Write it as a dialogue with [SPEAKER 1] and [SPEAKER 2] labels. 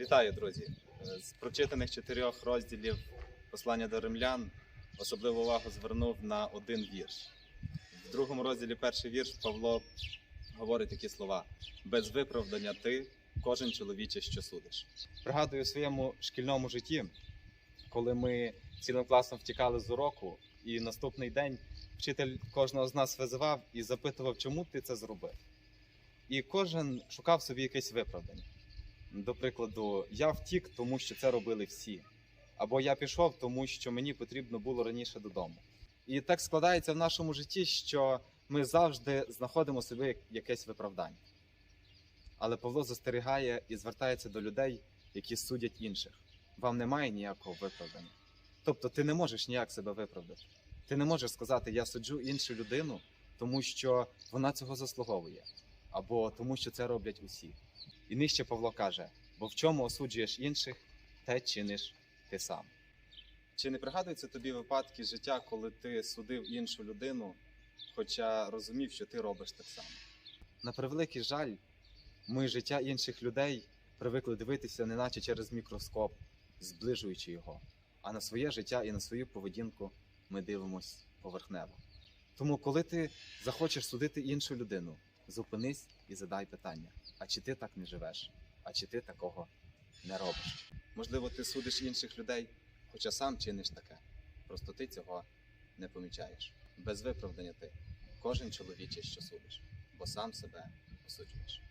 [SPEAKER 1] Вітаю, друзі! Е, З прочитаних чотирьох розділів послання до римлян особливу увагу звернув на один вірш. В другому розділі перший вірш Павло говорить такі слова: без виправдання ти, кожен чоловіче, що судиш. Пригадую у своєму шкільному житті, коли ми цілим класом втікали з уроку, і наступний день вчитель кожного з нас визивав і запитував, чому ти це зробив. І кожен шукав собі якесь виправдання. До прикладу, я втік, тому що це робили всі. Або я пішов, тому що мені потрібно було раніше додому. І так складається в нашому житті, що ми завжди знаходимо собі якесь виправдання. Але Павло застерігає і звертається до людей, які судять інших. Вам немає ніякого виправдання. Тобто ти не можеш ніяк себе виправдати. Ти не можеш сказати, я суджу іншу людину, тому що вона цього заслуговує, або тому, що це роблять усі. І нижче Павло каже: бо в чому осуджуєш інших, те чиниш ти сам. Чи не пригадуються тобі випадки життя, коли ти судив іншу людину, хоча розумів, що ти робиш так само? На превеликий жаль, ми життя інших людей привикли дивитися, неначе через мікроскоп, зближуючи його, а на своє життя і на свою поведінку ми дивимось поверхнево. Тому, коли ти захочеш судити іншу людину, зупинись і задай питання: а чи ти так не живеш? А чи ти такого не робиш? Можливо, ти судиш інших людей, хоча сам чиниш таке. Просто ти цього не помічаєш. Без виправдання ти. Кожен чоловіче, що судиш, бо сам себе осуджуєш.